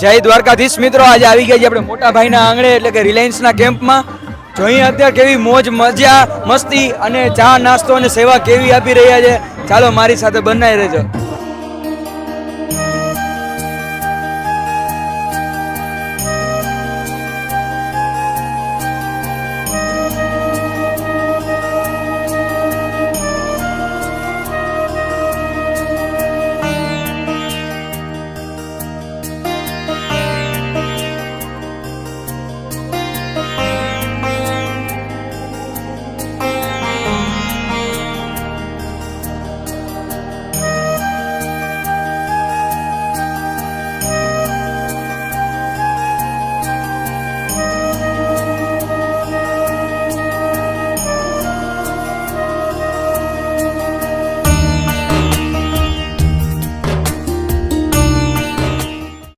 જય દ્વારકાધીશ મિત્રો, આજે આવી ગયા છે આપણે મોટા ભાઈના આંગણે, એટલે કે રિલાયન્સના કેમ્પમાં. જોઈએ અત્યારે કેવી મોજ, મજા, મસ્તી અને ચા, નાસ્તો અને સેવા કેવી આપી રહ્યા છે, ચાલો મારી સાથે બનાવી રહેજો.